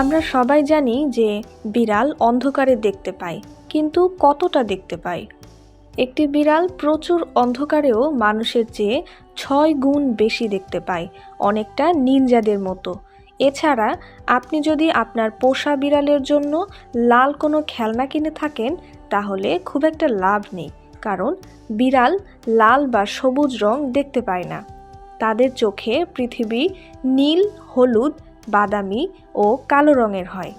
আমরা সবাই জানি যে বিড়াল অন্ধকারে দেখতে পায়, কিন্তু কতটা দেখতে পায়? একটি বিড়াল প্রচুর অন্ধকারেও মানুষের চেয়ে ছয় গুণ বেশি দেখতে পায়, অনেকটা নিনজাদের মতো। এছাড়া, আপনি যদি আপনার পোষা বিড়ালের জন্য লাল কোনো খেলনা কিনে থাকেন, তাহলে খুব একটা লাভ নেই, কারণ বিড়াল লাল বা সবুজ রং দেখতে পায় না। তাদের চোখে পৃথিবী নীল, হলুদ বাদামি ও কালো রঙের হয়।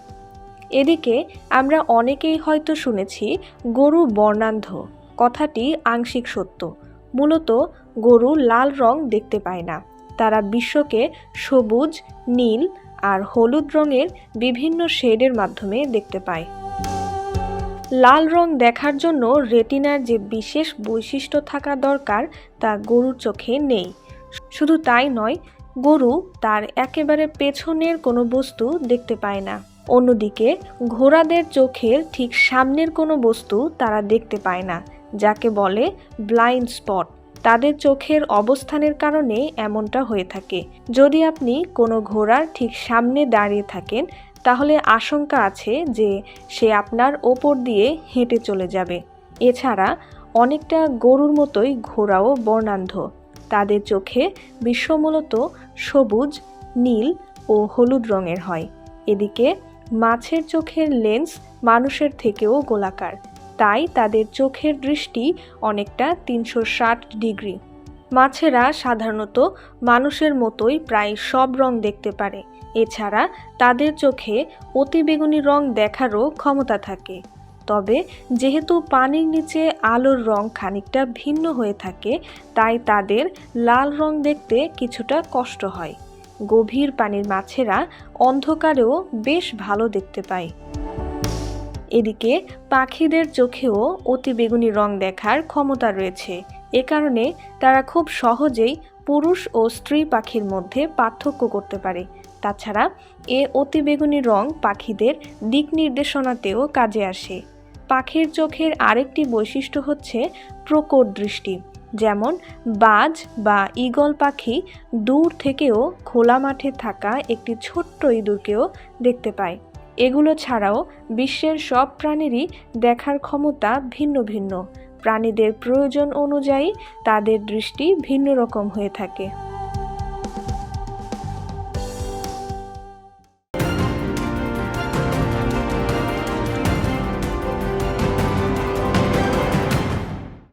এদিকে আমরা অনেকেই হয়তো শুনেছি, গরু বর্ণান্ধ। কথাটি আংশিক সত্য। মূলত গরু লাল রং দেখতে পায় না। তারা বিশ্বকে সবুজ, নীল আর হলুদ রঙের বিভিন্ন শেডের মাধ্যমে দেখতে পায়। লাল রং দেখার জন্য রেটিনার যে বিশেষ বৈশিষ্ট্য থাকা দরকার তা গরুর চোখে নেই। শুধু তাই নয় গরু তার একেবারে পেছনের কোনো বস্তু দেখতে পায় না। অন্যদিকে ঘোড়াদের চোখের ঠিক সামনের কোনো বস্তু তারা দেখতে পায় না, যাকে বলে ব্লাইন্ড স্পট তাদের চোখের অবস্থানের কারণে এমনটা হয়ে থাকে। যদি আপনি কোনো ঘোড়ার ঠিক সামনে দাঁড়িয়ে থাকেন, তাহলে আশঙ্কা আছে যে সে আপনার ওপর দিয়ে হেঁটে চলে যাবে। এছাড়া অনেকটা গরুর মতোই ঘোড়াও বর্ণান্ধ তাদের চোখে বিশ্ব মূলত সবুজ, নীল ও হলুদ রঙের হয়। এদিকে মাছের চোখের লেন্স মানুষের থেকেও গোলাকার। তাই তাদের চোখের দৃষ্টি অনেকটা তিনশো ষাট ডিগ্রি। মাছেরা সাধারণত মানুষের মতোই প্রায় সব রং দেখতে পারে। এছাড়া তাদের চোখে অতিবেগুনি রং দেখারও ক্ষমতা থাকে। তবে যেহেতু পানির নিচে আলোর রং খানিকটা ভিন্ন হয়ে থাকে, তাই তাদের লাল রং দেখতে কিছুটা কষ্ট হয়। গভীর পানির মাছেরা অন্ধকারেও বেশ ভালো দেখতে পায়। এদিকে পাখিদের চোখেও অতি বেগুনি রং দেখার ক্ষমতা রয়েছে। এ কারণে তারা খুব সহজেই পুরুষ ও স্ত্রী পাখির মধ্যে পার্থক্য করতে পারে। তাছাড়া এ অতি বেগুনি রং পাখিদের দিক নির্দেশনাতেও কাজে আসে। পাখির চোখের আরেকটি বৈশিষ্ট্য হচ্ছে প্রকট দৃষ্টি, যেমন বাজ বা ঈগল পাখি দূর থেকেও খোলা মাঠে থাকা একটি ছোট্ট ইঁদুরকেও দেখতে পায়। এগুলো ছাড়াও বিশ্বের সব প্রাণীরই দেখার ক্ষমতা ভিন্ন ভিন্ন। প্রাণীদের প্রয়োজন অনুযায়ী তাদের দৃষ্টি ভিন্ন রকম হয়ে থাকে।